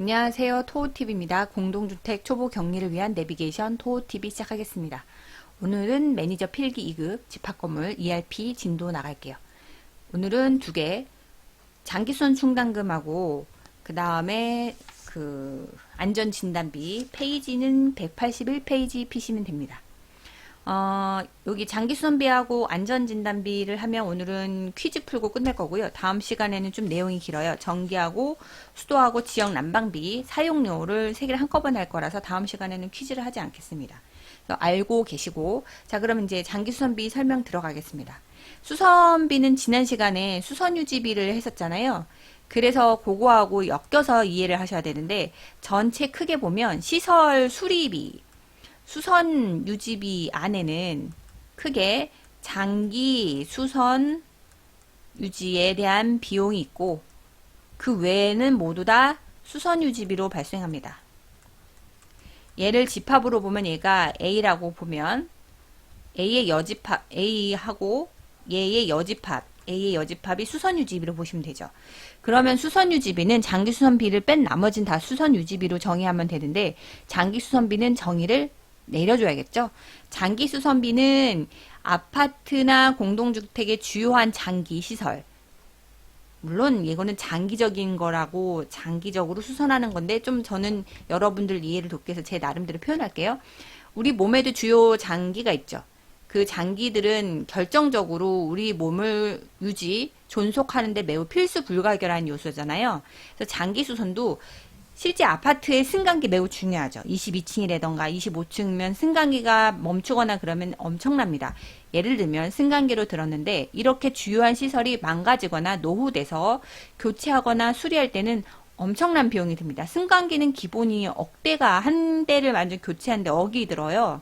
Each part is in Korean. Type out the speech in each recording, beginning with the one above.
안녕하세요. 토우팁입니다. 공동주택 초보 격리를 위한 내비게이션 토우팁이 시작하겠습니다. 오늘은 매니저 필기 2급 집합건물 ERP 진도 나갈게요. 오늘은 두 개, 장기순 충당금하고 그 다음에 그 안전진단비 페이지는 181페이지 피시면 됩니다. 어, 여기 장기수선비하고 안전진단비를 하면 오늘은 퀴즈 풀고 끝낼 거고요. 다음 시간에는 좀 내용이 길어요. 전기하고 수도하고 지역 난방비 사용료를 세 개를 한꺼번에 할 거라서 다음 시간에는 퀴즈를 하지 않겠습니다. 알고 계시고 자 그럼 이제 장기수선비 설명 들어가겠습니다. 수선비는 지난 시간에 수선유지비를 했었잖아요. 그래서 그거하고 엮여서 이해를 하셔야 되는데 전체 크게 보면 시설 수리비 수선 유지비 안에는 크게 장기 수선 유지에 대한 비용이 있고 그 외에는 모두 다 수선 유지비로 발생합니다. 얘를 집합으로 보면 얘가 A라고 보면 A의 여집합 A하고 얘의 여집합 A의 여집합이 수선 유지비로 보시면 되죠. 그러면 수선 유지비는 장기 수선비를 뺀 나머진 다 수선 유지비로 정의하면 되는데 장기 수선비는 정의를 내려줘야겠죠. 장기 수선비는 아파트나 공동주택의 주요한 장기 시설. 물론 이거는 장기적인 거라고 장기적으로 수선하는 건데 좀 저는 여러분들 이해를 돕기 위해서 제 나름대로 표현할게요. 우리 몸에도 주요 장기가 있죠. 그 장기들은 결정적으로 우리 몸을 유지, 존속하는데 매우 필수 불가결한 요소잖아요. 그래서 장기 수선도 실제 아파트의 승강기 매우 중요하죠. 22층이라던가 25층이면 승강기가 멈추거나 그러면 엄청납니다. 예를 들면 승강기로 들었는데 이렇게 주요한 시설이 망가지거나 노후돼서 교체하거나 수리할 때는 엄청난 비용이 듭니다. 승강기는 기본이 억대가 한 대를 완전 교체하는데 억이 들어요.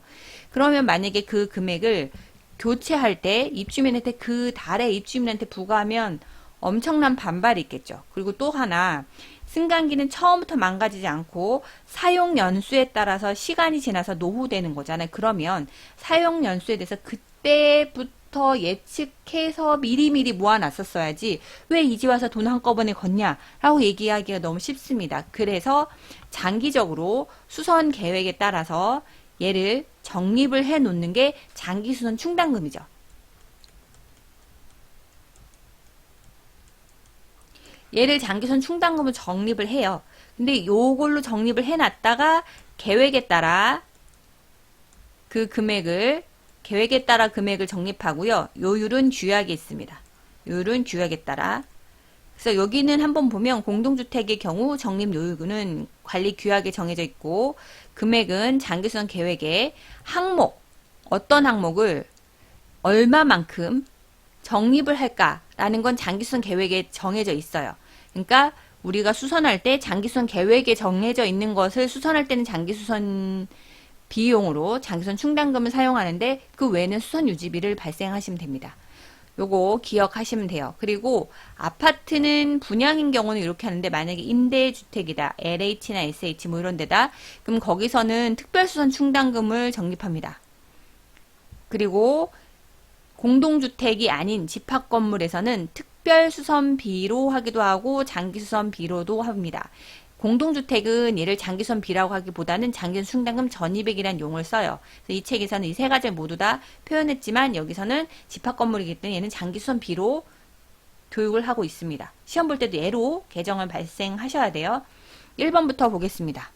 그러면 만약에 그 금액을 교체할 때 입주민한테 그 달에 입주민한테 부과하면 엄청난 반발이 있겠죠. 그리고 또 하나 승강기는 처음부터 망가지지 않고 사용 연수에 따라서 시간이 지나서 노후되는 거잖아요. 그러면 사용 연수에 대해서 그때부터 예측해서 미리미리 모아놨었어야지 왜 이제 와서 돈 한꺼번에 걷냐라고 얘기하기가 너무 쉽습니다. 그래서 장기적으로 수선 계획에 따라서 얘를 적립을 해 놓는 게 장기 수선 충당금이죠. 얘를 장기선 충당금을 적립을 해요. 근데 요걸로 적립을 해놨다가 계획에 따라 그 금액을 계획에 따라 금액을 적립하고요. 요율은 규약에 있습니다. 요율은 규약에 따라 그래서 여기는 한번 보면 공동주택의 경우 적립 요율은 관리 규약에 정해져 있고 금액은 장기수선 계획에 항목 어떤 항목을 얼마만큼 적립을 할까 라는 건 장기수선 계획에 정해져 있어요. 그러니까 우리가 수선할 때 장기수선 계획에 정해져 있는 것을 수선할 때는 장기수선 비용으로 장기수선 충당금을 사용하는데 그 외에는 수선 유지비를 발생하시면 됩니다. 요거 기억하시면 돼요. 그리고 아파트는 분양인 경우는 이렇게 하는데 만약에 임대주택이다. LH나 SH 뭐 이런 데다 그럼 거기서는 특별수선 충당금을 적립합니다. 그리고 공동주택이 아닌 집합 건물에서는 특별 수선비로 하기도 하고 장기 수선비로도 합니다. 공동주택은 얘를 장기수선비라고 하기보다는 장기수선 충당금 전입액이라는 용어를 써요. 이 책에서는 이 세 가지 모두 다 표현했지만 여기서는 집합 건물이기 때문에 얘는 장기수선비로 교육을 하고 있습니다. 시험 볼 때도 얘로 개정을 발생하셔야 돼요. 1번부터 보겠습니다.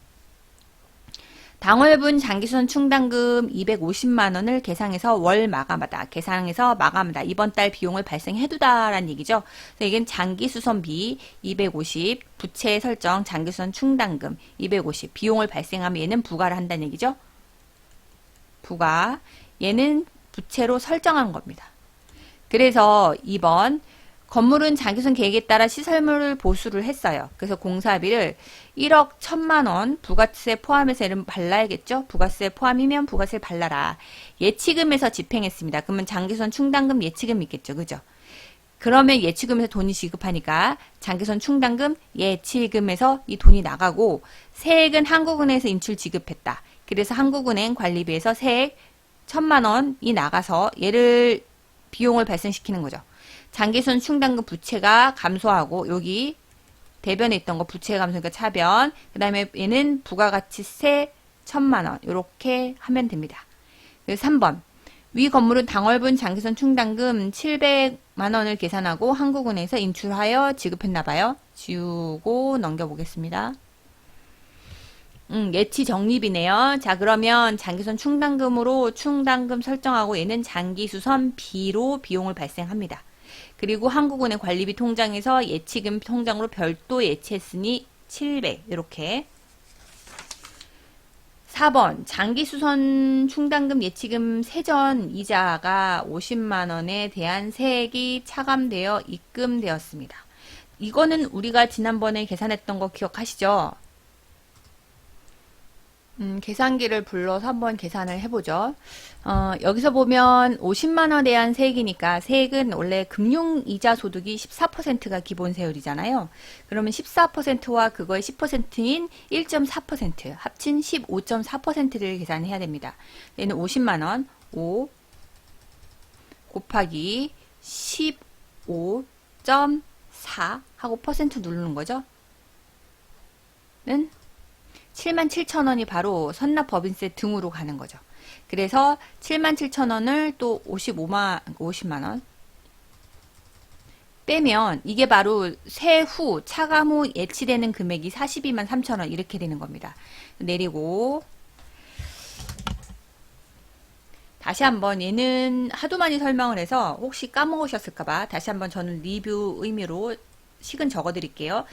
당월분 장기수선 충당금 250만 원을 계상해서 월 마감하다. 계상해서 마감하다. 이번 달 비용을 발생해두다라는 얘기죠. 그래서 이건 장기수선비 250, 부채 설정 장기수선 충당금 250, 비용을 발생하면 얘는 부과를 한다는 얘기죠. 부과. 얘는 부채로 설정한 겁니다. 그래서 2번 건물은 장기순 계획에 따라 시설물을 보수를 했어요. 그래서 공사비를 1억 1천만 원 부가세 포함해서 얘는 발라야겠죠? 부가세 포함이면 부가세 발라라. 예치금에서 집행했습니다. 그러면 장기순 충당금 예치금 있겠죠. 그죠? 그러면 예치금에서 돈이 지급하니까 장기선 충당금 예치금에서 이 돈이 나가고 세액은 한국은행에서 인출 지급했다. 그래서 한국은행 관리비에서 세액 천만 원이 나가서 얘를 비용을 발생시키는 거죠. 장기순 충당금 부채가 감소하고 여기 대변에 있던 거 부채 감소니까 차변. 그 다음에 얘는 부가가치세 천만 원. 이렇게 하면 됩니다. 그래서 3번. 위 건물은 당월분 장기선 충당금 700만 원을 계산하고 한국은행에서 인출하여 지급했나 봐요. 지우고 넘겨보겠습니다. 음, 예치 적립이네요. 자, 그러면 장기선 충당금으로 충당금 설정하고 얘는 장기수선 B로 비용을 발생합니다. 그리고 한국은행 관리비 통장에서 예치금 통장으로 별도 예치했으니 700 이렇게 4번 장기수선 충당금 예치금 세전 이자가 50만 원에 대한 세액이 차감되어 입금되었습니다. 이거는 우리가 지난번에 계산했던 거 기억하시죠? 음, 계산기를 불러서 한번 계산을 해보죠. 어, 여기서 보면 50만 원에 대한 세액이니까 세액은 원래 금융이자 소득이 14%가 기본 세율이잖아요. 그러면 14%와 그거의 10%인 1.4% 합친 15.4%를 계산해야 됩니다. 얘는 50만 원 5 곱하기 15.4 하고 퍼센트 누르는 거죠. 는 77,000원이 바로 선납 법인세 등으로 가는 거죠. 그래서 77,000원을 또 55만 50만 원 빼면 이게 바로 세후 차감 후 예치되는 금액이 42만 3천 원 이렇게 되는 겁니다. 내리고 다시 한번 얘는 하도 많이 설명을 해서 혹시 까먹으셨을까봐 다시 한번 저는 리뷰 의미로 식은 적어 드릴게요.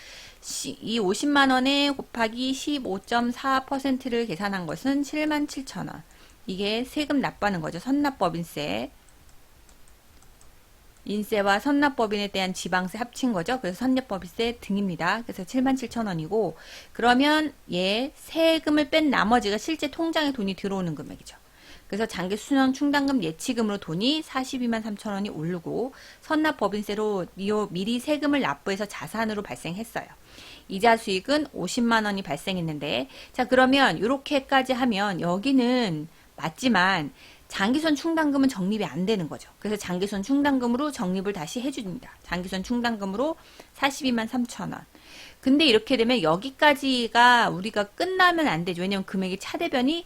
이 50만 원에 곱하기 15.4%를 계산한 것은 7만 7천 원. 이게 세금 납부하는 거죠. 선납법인세. 인세와 선납법인에 대한 지방세 합친 거죠. 그래서 선납법인세 등입니다. 그래서 7만 7천 원이고 그러면 얘 세금을 뺀 나머지가 실제 통장에 돈이 들어오는 금액이죠. 그래서 장기 수년 충당금 예치금으로 돈이 42만 3천 원이 오르고 선납 법인세로 미리 세금을 납부해서 자산으로 발생했어요. 이자 수익은 50만 원이 발생했는데 자 그러면 이렇게까지 하면 여기는 맞지만 장기선 충당금은 적립이 안 되는 거죠. 그래서 장기선 충당금으로 적립을 다시 해줍니다. 장기선 충당금으로 42만 3천 원. 근데 이렇게 되면 여기까지가 우리가 끝나면 안 되죠. 왜냐면 금액이 차대변이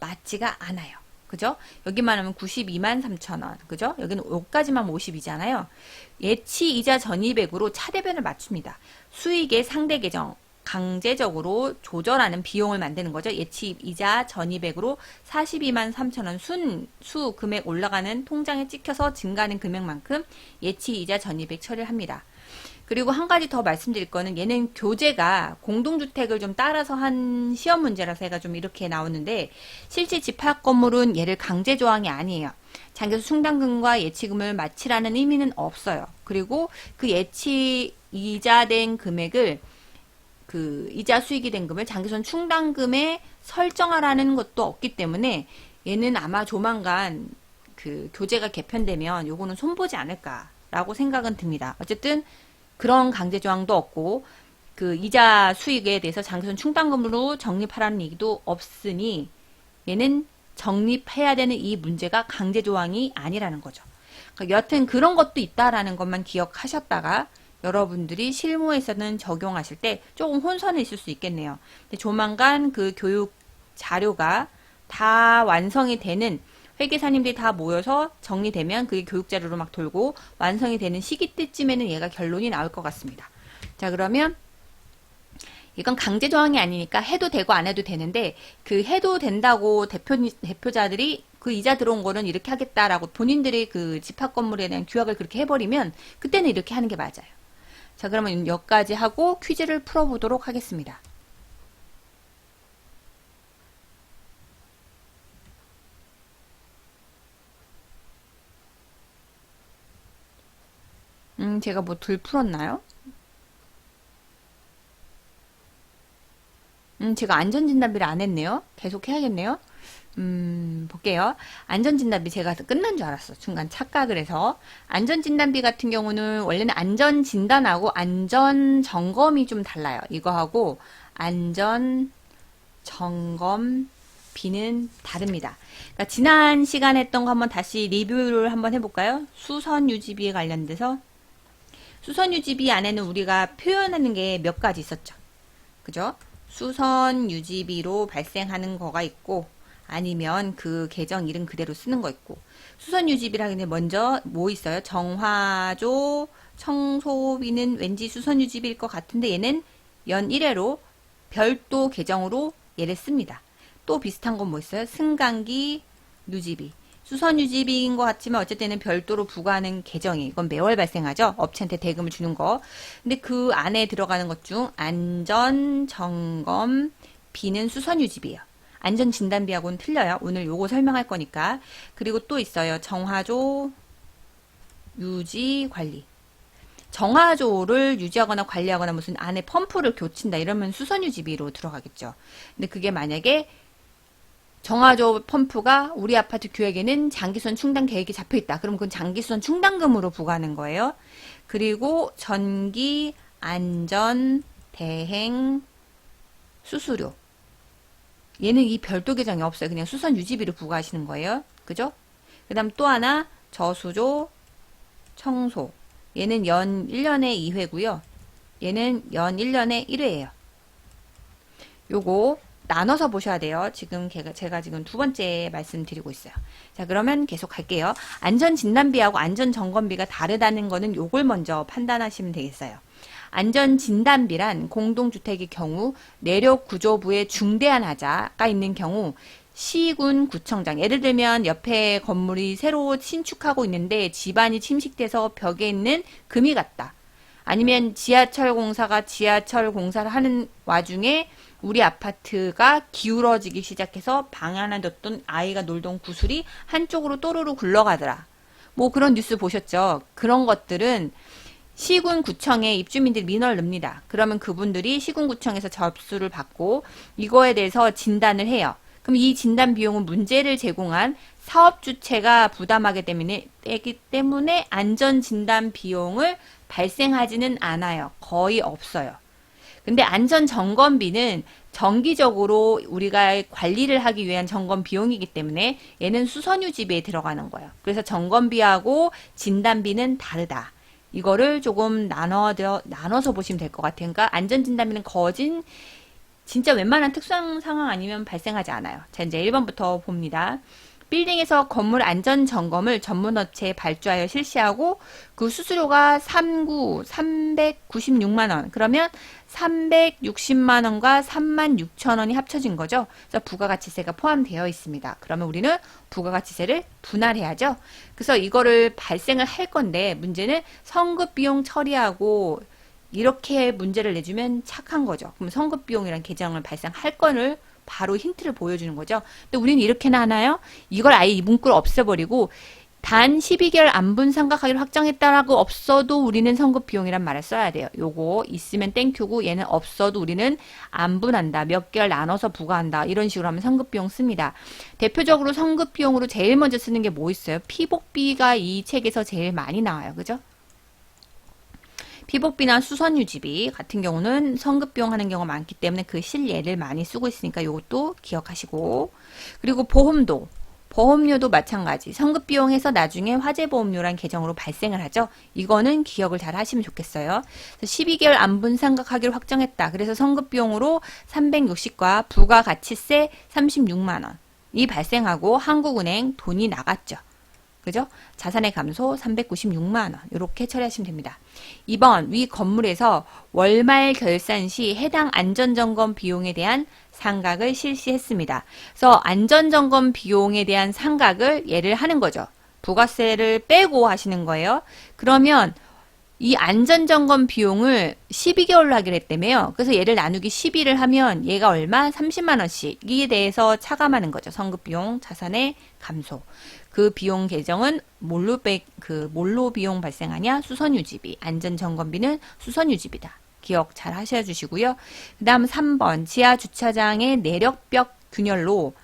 맞지가 않아요. 그죠? 여기만 하면 92만 3천 원. 그죠? 여기는 5까지만 50이잖아요. 예치 이자 전입액으로 차대변을 맞춥니다. 수익의 상대 계정 강제적으로 조절하는 비용을 만드는 거죠. 예치 이자 전입액으로 42만 3천 원 순수 금액 올라가는 통장에 찍혀서 증가하는 금액만큼 예치 이자 전입액 처리를 합니다. 그리고 한 가지 더 말씀드릴 거는 얘는 교재가 공동주택을 좀 따라서 한 시험 문제라서 얘가 좀 이렇게 나오는데 실제 집합 건물은 얘를 강제 조항이 아니에요. 장기수 충당금과 예치금을 마치라는 의미는 없어요. 그리고 그 예치 이자된 금액을 그 이자 수익이 된 금을 장기선 충당금에 설정하라는 것도 없기 때문에 얘는 아마 조만간 그 교재가 개편되면 요거는 손보지 않을까라고 생각은 듭니다. 어쨌든 그런 강제 조항도 없고 그 이자 수익에 대해서 장기선 충당금으로 적립하라는 얘기도 없으니 얘는 적립해야 되는 이 문제가 강제 조항이 아니라는 거죠. 그러니까 여튼 그런 것도 있다라는 것만 기억하셨다가 여러분들이 실무에서는 적용하실 때 조금 혼선이 있을 수 있겠네요. 조만간 그 교육 자료가 다 완성이 되는 회계사님들이 다 모여서 정리되면 그게 교육자료로 막 돌고 완성이 되는 시기 때쯤에는 얘가 결론이 나올 것 같습니다. 자 그러면 이건 강제 조항이 아니니까 해도 되고 안 해도 되는데 그 해도 된다고 대표 대표자들이 그 이자 들어온 거는 이렇게 하겠다라고 본인들이 그 집합 건물에 대한 규약을 그렇게 해버리면 그때는 이렇게 하는 게 맞아요. 자 그러면 여기까지 하고 퀴즈를 풀어보도록 하겠습니다. 음, 제가 뭐덜 풀었나요? 음, 제가 안전진단비를 안 했네요. 계속 해야겠네요. 음, 볼게요. 안전진단비 제가 끝난 줄 알았어. 중간 착각을 해서. 안전진단비 같은 경우는 원래는 안전진단하고 안전점검이 좀 달라요. 이거하고 안전점검 비는 다릅니다. 그러니까 지난 시간에 했던 거 한번 다시 리뷰를 한번 해볼까요? 수선 유지비에 관련돼서 수선 유지비 안에는 우리가 표현하는 게 몇 가지 있었죠. 그죠? 수선 유지비로 발생하는 거가 있고 아니면 그 계정 이름 그대로 쓰는 거 있고 수선 유지비라는 게 먼저 뭐 있어요? 정화조 청소비는 왠지 수선 유지비일 것 같은데 얘는 연 1회로 별도 계정으로 얘를 씁니다. 또 비슷한 건 뭐 있어요? 승강기 유지비. 수선 유지비인 것 같지만 어쨌든 별도로 부과하는 계정이 이건 매월 발생하죠. 업체한테 대금을 주는 거. 근데 그 안에 들어가는 것 중 안전 점검 비는 수선 유지비예요. 안전 진단비하고는 틀려요. 오늘 요거 설명할 거니까. 그리고 또 있어요. 정화조 유지 관리. 정화조를 유지하거나 관리하거나 무슨 안에 펌프를 교친다 이러면 수선 유지비로 들어가겠죠. 근데 그게 만약에 정화조 펌프가 우리 아파트 교역에는 장기수선 충당 계획이 잡혀 있다. 그럼 그건 장기수선 충당금으로 부과하는 거예요. 그리고 전기 안전 대행 수수료. 얘는 이 별도 계정이 없어요. 그냥 수선 유지비로 부과하시는 거예요. 그죠? 그 다음 또 하나 저수조 청소. 얘는 연 1년에 2회고요. 얘는 연 1년에 1회예요. 요거 나눠서 보셔야 돼요. 지금 제가, 지금 두 번째 말씀드리고 있어요. 자, 그러면 계속 갈게요. 안전 진단비하고 안전 점검비가 다르다는 거는 요걸 먼저 판단하시면 되겠어요. 안전 진단비란 공동주택의 경우 내력 구조부에 중대한 하자가 있는 경우 시군 구청장 예를 들면 옆에 건물이 새로 신축하고 있는데 집안이 침식돼서 벽에 있는 금이 갔다. 아니면 지하철 공사가 지하철 공사를 하는 와중에 우리 아파트가 기울어지기 시작해서 방 안에 뒀던 아이가 놀던 구슬이 한쪽으로 또르르 굴러가더라. 뭐 그런 뉴스 보셨죠? 그런 것들은 시군 구청에 입주민들이 민원을 냅니다. 그러면 그분들이 시군 구청에서 접수를 받고 이거에 대해서 진단을 해요. 그럼 이 진단 비용은 문제를 제공한 사업 주체가 부담하게 때문에 되기 때문에 안전 진단 비용을 발생하지는 않아요. 거의 없어요. 근데 안전 점검비는 정기적으로 우리가 관리를 하기 위한 점검 비용이기 때문에 얘는 수선 유지비에 들어가는 거예요. 그래서 점검비하고 진단비는 다르다. 이거를 조금 나눠 나눠서 보시면 될 것 같아요. 그러니까 안전 진단비는 거진 진짜 웬만한 특수한 상황 아니면 발생하지 않아요. 자, 이제 1번부터 봅니다. 빌딩에서 건물 안전 점검을 전문 업체에 발주하여 실시하고 그 수수료가 39 396만 원. 그러면 360만 원과 3만 6천 원이 합쳐진 거죠. 그래서 부가가치세가 포함되어 있습니다. 그러면 우리는 부가가치세를 분할해야죠. 그래서 이거를 발생을 할 건데 문제는 성급 비용 처리하고 이렇게 문제를 내주면 착한 거죠. 그럼 성급 비용이란 계정을 발생할 건을 바로 힌트를 보여주는 거죠. 근데 우리는 이렇게나 하나요? 이걸 아예 이 문구를 없애버리고 단 12개월 안분 상각하기로 확정했다라고 없어도 우리는 성급 비용이란 말을 써야 돼요. 요거 있으면 땡큐고 얘는 없어도 우리는 안분한다. 몇 개월 나눠서 부과한다. 이런 식으로 하면 성급 비용 씁니다. 대표적으로 성급 비용으로 제일 먼저 쓰는 게 뭐 있어요? 피복비가 이 책에서 제일 많이 나와요. 그죠? 피복비나 수선 유지비 같은 경우는 성급 비용 하는 경우가 많기 때문에 그 실예를 많이 쓰고 있으니까 이것도 기억하시고 그리고 보험도 보험료도 마찬가지 성급 비용해서 나중에 화재보험료란 계정으로 발생을 하죠. 이거는 기억을 잘 하시면 좋겠어요. 12개월 안분 상각하기로 확정했다. 그래서 성급 비용으로 360과 부가가치세 36만 원이 발생하고 한국은행 돈이 나갔죠. 그죠? 자산의 감소 396만 원. 이렇게 처리하시면 됩니다. 2번 위 건물에서 월말 결산 시 해당 안전점검 비용에 대한 상각을 실시했습니다. 그래서 안전점검 비용에 대한 상각을 예를 하는 거죠. 부가세를 빼고 하시는 거예요. 그러면 이 안전점검 비용을 12개월로 하기로 했다며요. 그래서 얘를 나누기 12를 하면 얘가 얼마? 30만원씩. 이에 대해서 차감하는 거죠. 성급비용, 자산의 감소. 그 비용 계정은 뭘로 빼, 그, 뭘로 비용 발생하냐? 수선 유지비. 안전 점검비는 수선 유지비다. 기억 잘 하셔 주시고요. 그 다음 3번. 지하 주차장의 내력벽 균열로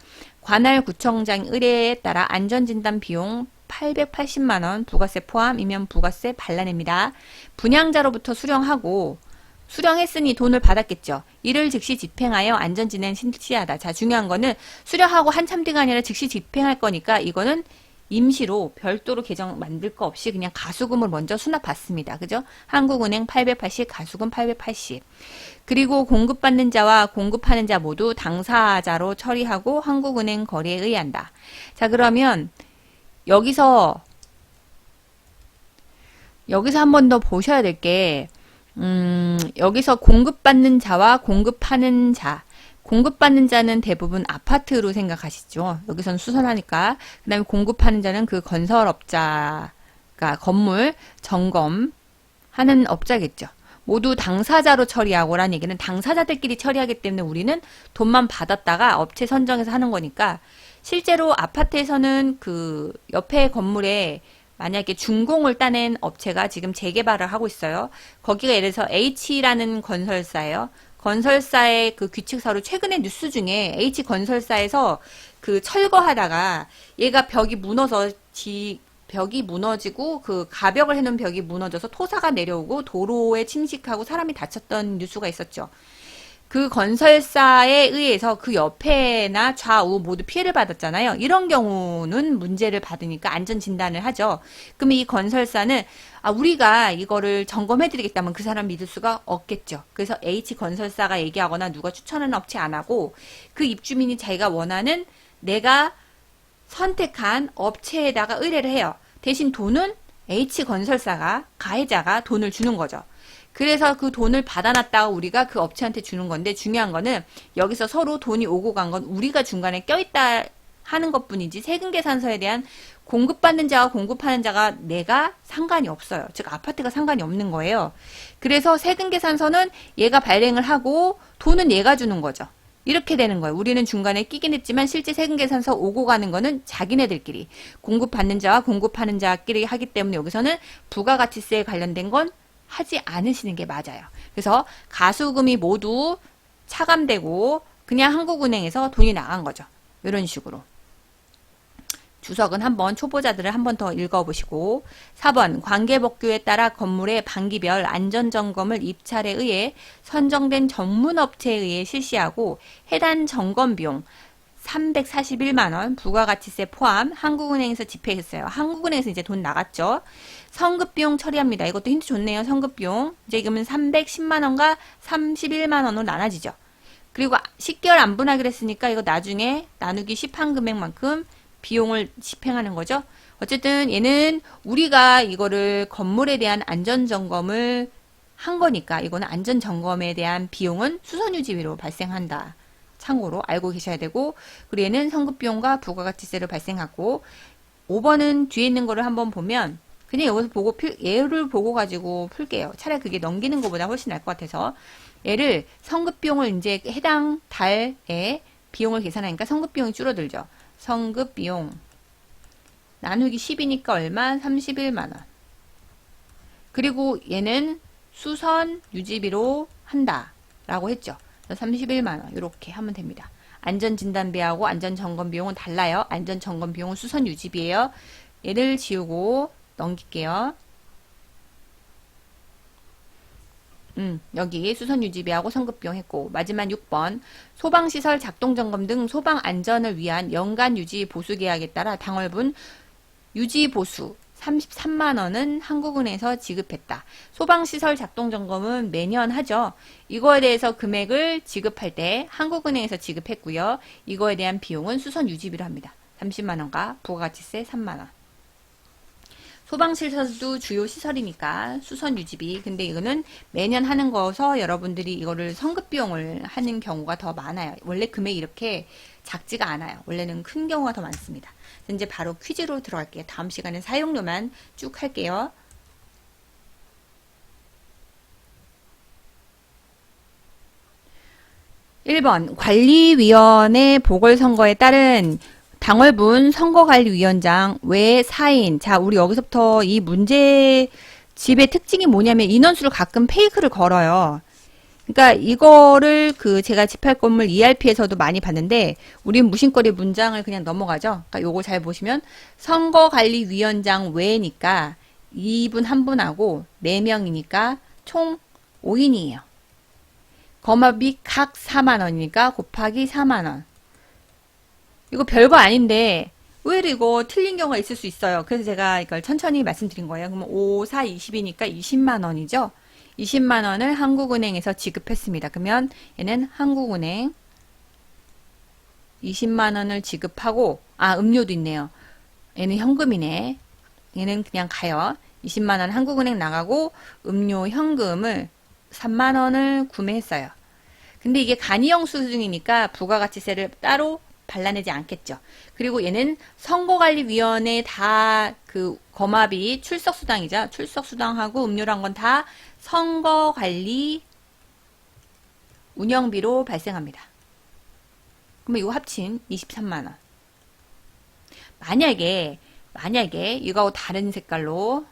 관할 구청장 의뢰에 따라 안전진단 비용 880만원 부가세 포함이면 부가세 발라냅니다. 분양자로부터 수령하고 수령했으니 돈을 받았겠죠. 이를 즉시 집행하여 안전진행 실시하다. 자, 중요한 거는 수령하고 한참 뒤가 아니라 즉시 집행할 거니까 이거는 임시로 별도로 계정 만들 거 없이 그냥 가수금을 먼저 수납 받습니다. 그죠? 한국은행 880, 가수금 880. 그리고 공급받는 자와 공급하는 자 모두 당사자로 처리하고 한국은행 거래에 의한다. 자, 그러면 여기서 여기서 한 번 더 보셔야 될 게, 음, 여기서 공급받는 자와 공급하는 자. 공급받는 자는 대부분 아파트로 생각하시죠. 여기서는 수선하니까. 그 다음에 공급하는 자는 그 건설업자가 건물 점검하는 업자겠죠. 모두 당사자로 처리하고라는 얘기는 당사자들끼리 처리하기 때문에 우리는 돈만 받았다가 업체 선정해서 하는 거니까 실제로 아파트에서는 그 옆에 건물에 만약에 준공을 따낸 업체가 지금 재개발을 하고 있어요. 거기가 예를 들어서 H라는 건설사예요. 건설사의 그 규칙서로 최근에 뉴스 중에 H 건설사에서 그 철거하다가 얘가 벽이 무너서 지 벽이 무너지고 그 가벽을 해놓은 벽이 무너져서 토사가 내려오고 도로에 침식하고 사람이 다쳤던 뉴스가 있었죠. 그 건설사에 의해서 그 옆에나 좌우 모두 피해를 받았잖아요. 이런 경우는 문제를 받으니까 안전 진단을 하죠. 그러면 이 건설사는 아 우리가 이거를 점검해 드리겠다면 그 사람 믿을 수가 없겠죠. 그래서 H 건설사가 얘기하거나 누가 추천하는 업체 안 하고 그 입주민이 자기가 원하는 내가 선택한 업체에다가 의뢰를 해요. 대신 돈은 H 건설사가 가해자가 돈을 주는 거죠. 그래서 그 돈을 받아놨다가 우리가 그 업체한테 주는 건데 중요한 거는 여기서 서로 돈이 오고 간 건 우리가 중간에 껴있다 하는 것 뿐이지 세금 계산서에 대한 공급받는 자와 공급하는 자가 내가 상관이 없어요. 즉 아파트가 상관이 없는 거예요. 그래서 세금 계산서는 얘가 발행을 하고 돈은 얘가 주는 거죠. 이렇게 되는 거예요. 우리는 중간에 끼긴 했지만 실제 세금 계산서 오고 가는 거는 자기네들끼리 공급받는 자와 공급하는 자끼리 하기 때문에 여기서는 부가가치세에 관련된 건 하지 않으시는 게 맞아요. 그래서 가수금이 모두 차감되고 그냥 한국은행에서 돈이 나간 거죠. 이런 식으로. 주석은 한번 초보자들을 한번 더 읽어보시고 4번 관계법규에 따라 건물의 반기별 안전점검을 입찰에 의해 선정된 전문업체에 의해 실시하고 해당 점검 비용 341만원 부가가치세 포함 한국은행에서 집행했어요. 한국은행에서 이제 돈 나갔죠. 성급비용 처리합니다. 이것도 힌트 좋네요. 성급비용. 이제 그러면 310만원과 31만원으로 나눠지죠. 그리고 10개월 안 분하기로 했으니까 이거 나중에 나누기 10한 금액만큼 비용을 집행하는 거죠. 어쨌든 얘는 우리가 이거를 건물에 대한 안전 점검을 한 거니까 이거는 안전 점검에 대한 비용은 수선 유지비로 발생한다. 참고로 알고 계셔야 되고 그리고 얘는 성급 비용과 부가가치세를 발생하고 5번은 뒤에 있는 거를 한번 보면 그냥 여기서 보고 필, 얘를 보고 가지고 풀게요. 차라리 그게 넘기는 것보다 훨씬 나을 것 같아서 얘를 성급비용을 이제 해당 달에 비용을 계산하니까 성급비용이 줄어들죠. 성급비용 나누기 10이니까 얼마? 31만원. 그리고 얘는 수선 유지비로 한다. 라고 했죠. 31만원. 이렇게 하면 됩니다. 안전진단비하고 안전점검비용은 달라요. 안전점검비용은 수선 유지비예요. 얘를 지우고 넘길게요. 음, 여기 수선 유지비하고 성급 비용 했고 마지막 6번 소방 시설 작동 점검 등 소방 안전을 위한 연간 유지 보수 계약에 따라 당월분 유지 보수 33만 원은 한국은행에서 지급했다. 소방 시설 작동 점검은 매년 하죠. 이거에 대해서 금액을 지급할 때 한국은행에서 지급했고요. 이거에 대한 비용은 수선 유지비로 합니다. 30만 원과 부가가치세 3만 원. 소방시설도 주요 시설이니까 수선 유지비. 근데 이거는 매년 하는 거서 여러분들이 이거를 성급 비용을 하는 경우가 더 많아요. 원래 금액이 이렇게 작지가 않아요. 원래는 큰 경우가 더 많습니다. 이제 바로 퀴즈로 들어갈게요. 다음 시간에 사용료만 쭉 할게요. 1번 관리위원회 보궐선거에 따른 당월분 선거관리위원장 외 4인. 자, 우리 여기서부터 이 문제 집의 특징이 뭐냐면 인원수를 가끔 페이크를 걸어요. 그러니까 이거를 그 제가 집할 건물 ERP에서도 많이 봤는데 우린 무심거리 문장을 그냥 넘어가죠. 그러니까 요거 잘 보시면 선거관리위원장 외니까 2분 한 분하고 4명이니까 총 5인이에요. 거마비 각 4만 원이니까 곱하기 4만 원. 이거 별거 아닌데 의외로 이거 틀린 경우가 있을 수 있어요. 그래서 제가 이걸 천천히 말씀드린 거예요. 그러면 5, 4, 20이니까 20만 원이죠. 20만 원을 한국은행에서 지급했습니다. 그러면 얘는 한국은행 20만 원을 지급하고 아 음료도 있네요. 얘는 현금이네. 얘는 그냥 가요. 20만 원 한국은행 나가고 음료 현금을 3만 원을 구매했어요. 근데 이게 간이형 수준이니까 부가가치세를 따로 발라내지 않겠죠. 그리고 얘는 선거관리위원회 다 그 거마비 출석수당이죠. 출석수당하고 음료란 건 다 선거관리 운영비로 발생합니다. 그러면 이거 합친 23만 원. 만약에 만약에 이거하고 다른 색깔로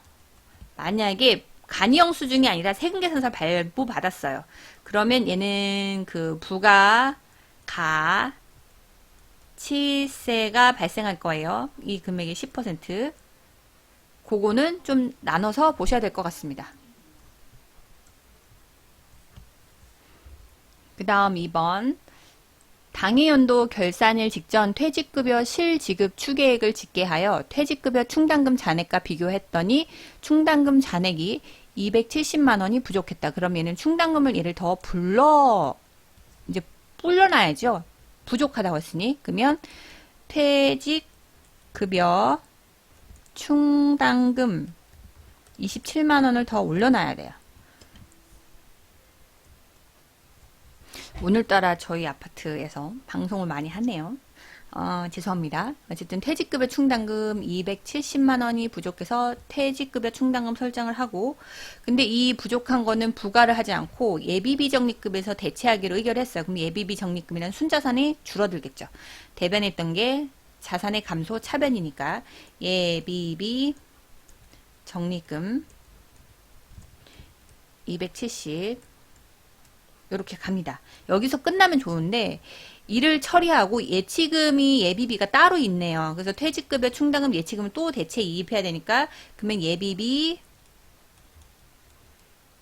만약에 간이형 수준이 아니라 세금계산서 발부 받았어요. 그러면 얘는 그 부가 가 치세가 발생할 거예요. 이 금액의 10%. 그거는 좀 나눠서 보셔야 될 것 같습니다. 그 다음 2번. 당해 연도 결산일 직전 퇴직급여 실지급 추계액을 집계하여 퇴직급여 충당금 잔액과 비교했더니 충당금 잔액이 270만 원이 부족했다. 그럼 얘는 충당금을 얘를 더 불러 이제 불러놔야죠. 부족하다고 했으니 그러면 퇴직 급여 충당금 27만 원을 더 올려놔야 돼요. 오늘따라 저희 아파트에서 방송을 많이 하네요. 어, 죄송합니다. 어쨌든 퇴직급여 충당금 270만 원이 부족해서 퇴직급여 충당금 설정을 하고 근데 이 부족한 거는 부과를 하지 않고 예비비 적립금에서 대체하기로 의결했어요. 그럼 예비비 적립금이란 순자산이 줄어들겠죠. 대변했던 게 자산의 감소 차변이니까 예비비 적립금 270 이렇게 갑니다. 여기서 끝나면 좋은데 이를 처리하고 예치금이 예비비가 따로 있네요. 그래서 퇴직급여 충당금 예치금을 또 대체 이입해야 되니까 그러면 예비비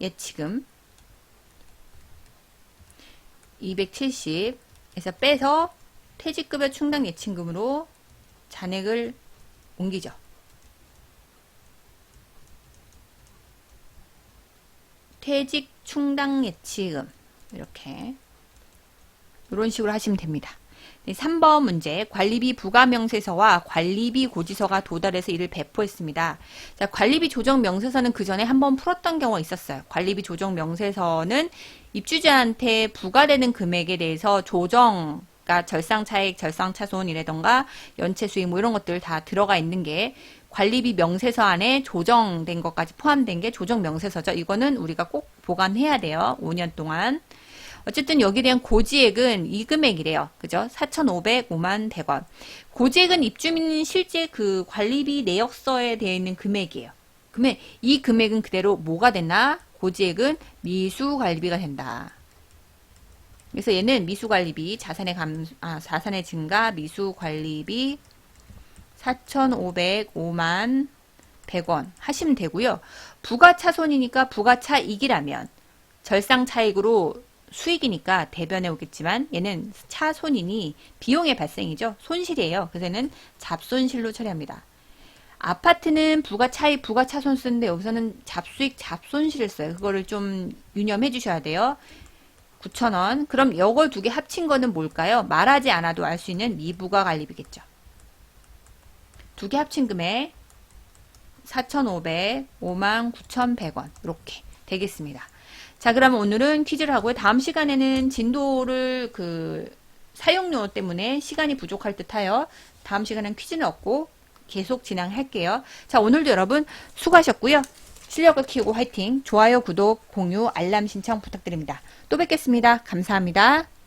예치금 270에서 빼서 퇴직급여 충당 예치금으로 잔액을 옮기죠. 퇴직 충당 예치금 이렇게 이런 식으로 하시면 됩니다. 3번 문제 관리비 부과 명세서와 관리비 고지서가 도달해서 이를 배포했습니다. 자, 관리비 조정 명세서는 그 전에 한번 풀었던 경우가 있었어요. 관리비 조정 명세서는 입주자한테 부과되는 금액에 대해서 조정 그러니까 절상차익, 절상 차손이라던가 연체 수익 뭐 이런 것들 다 들어가 있는 게 관리비 명세서 안에 조정된 것까지 포함된 게 조정 명세서죠. 이거는 우리가 꼭 보관해야 돼요. 5년 동안. 어쨌든 여기에 대한 고지액은 이 금액이래요. 그죠? 4,505만 100원. 고지액은 입주민 실제 그 관리비 내역서에 되어 있는 금액이에요. 그러면 이 금액은 그대로 뭐가 됐나? 고지액은 미수 관리비가 된다. 그래서 얘는 미수 관리비, 자산의 감, 아, 자산의 증가, 미수 관리비 4,505만 100원 하시면 되고요. 부가차손이니까 부가차익이라면 절상차익으로 수익이니까 대변해 오겠지만 얘는 차손이니 비용의 발생이죠. 손실이에요. 그래서 얘는 잡손실로 처리합니다. 아파트는 부가 차익, 부가 차손 쓰는데 여기서는 잡수익, 잡손실을 써요. 그거를 좀 유념해 주셔야 돼요. 9,000원. 그럼 이걸 두 개 합친 거는 뭘까요? 말하지 않아도 알 수 있는 미부가 관리비겠죠. 두 개 합친 금액 4,500, 59,100원 이렇게 되겠습니다. 자, 그러면 오늘은 퀴즈를 하고요. 다음 시간에는 진도를 그 사용료 때문에 시간이 부족할 듯하여 다음 시간엔 퀴즈는 없고 계속 진행할게요. 자, 오늘도 여러분 수고하셨고요. 실력을 키우고 화이팅! 좋아요, 구독, 공유, 알람 신청 부탁드립니다. 또 뵙겠습니다. 감사합니다.